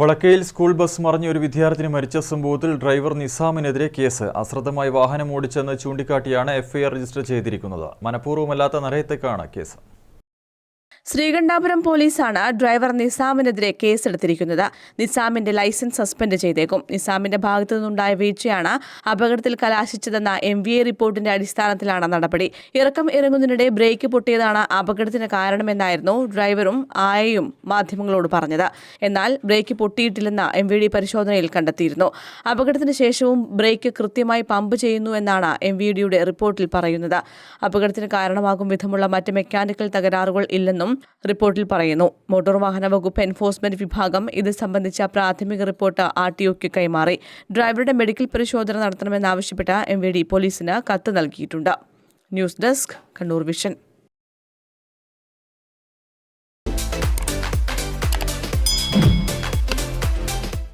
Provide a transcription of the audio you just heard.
വളക്കയിൽ school bus മറിഞ്ഞ ഒരു വിദ്യാർത്ഥിനി മരിച്ച സംഭവത്തിൽ ഡ്രൈവർ നിസാമിനെതിരെ കേസ്. അശ്രദ്ധമായി വാഹനം ഓടിച്ചെന്ന് ചൂണ്ടിക്കാട്ടിയാണ് എഫ്ഐആർ രജിസ്റ്റർ ചെയ്തിരിക്കുന്നത്. മനഃപൂർവമല്ലാത്ത നരയത്തേക്കാണ് കേസ്. ശ്രീകണ്ഠാപുരം പോലീസാണ് ഡ്രൈവർ നിസാമിനെതിരെ കേസെടുത്തിരിക്കുന്നത്. നിസാമിന്റെ ലൈസൻസ് സസ്പെൻഡ് ചെയ്തേക്കും. നിസാമിന്റെ ഭാഗത്തു നിന്നുണ്ടായ വീഴ്ചയാണ് അപകടത്തിൽ കലാശിച്ചതെന്ന എം വി എ റിപ്പോർട്ടിന്റെ അടിസ്ഥാനത്തിലാണ് നടപടി. ഇറക്കം ഇറങ്ങുന്നതിനിടെ ബ്രേക്ക് പൊട്ടിയതാണ് അപകടത്തിന് കാരണമെന്നായിരുന്നു ഡ്രൈവറും ആയയും മാധ്യമങ്ങളോട് പറഞ്ഞത്. എന്നാൽ ബ്രേക്ക് പൊട്ടിയിട്ടില്ലെന്ന് എം വി ഡി പരിശോധനയിൽ കണ്ടെത്തിയിരുന്നു. അപകടത്തിന് ശേഷവും ബ്രേക്ക് കൃത്യമായി പമ്പ് ചെയ്യുന്നു എന്നാണ് എം വി ഡിയുടെ റിപ്പോർട്ടിൽ പറയുന്നത്. അപകടത്തിന് കാരണമാകും വിധമുള്ള മറ്റ് മെക്കാനിക്കൽ തകരാറുകൾ ഇല്ലെന്നും റിപ്പോർട്ടിൽ പറയുന്നു. മോട്ടോർ വാഹന വകുപ്പ് എൻഫോഴ്സ്മെന്റ് വിഭാഗം ഇത് സംബന്ധിച്ച പ്രാഥമിക റിപ്പോർട്ട് ആർ ടി ഒക്ക് കൈമാറി. ഡ്രൈവറുടെ മെഡിക്കൽ പരിശോധന നടത്തണമെന്നാവശ്യപ്പെട്ട് എം വി ഡി പോലീസിന് കത്ത് നൽകിയിട്ടുണ്ട്. News desk Kannur Vision.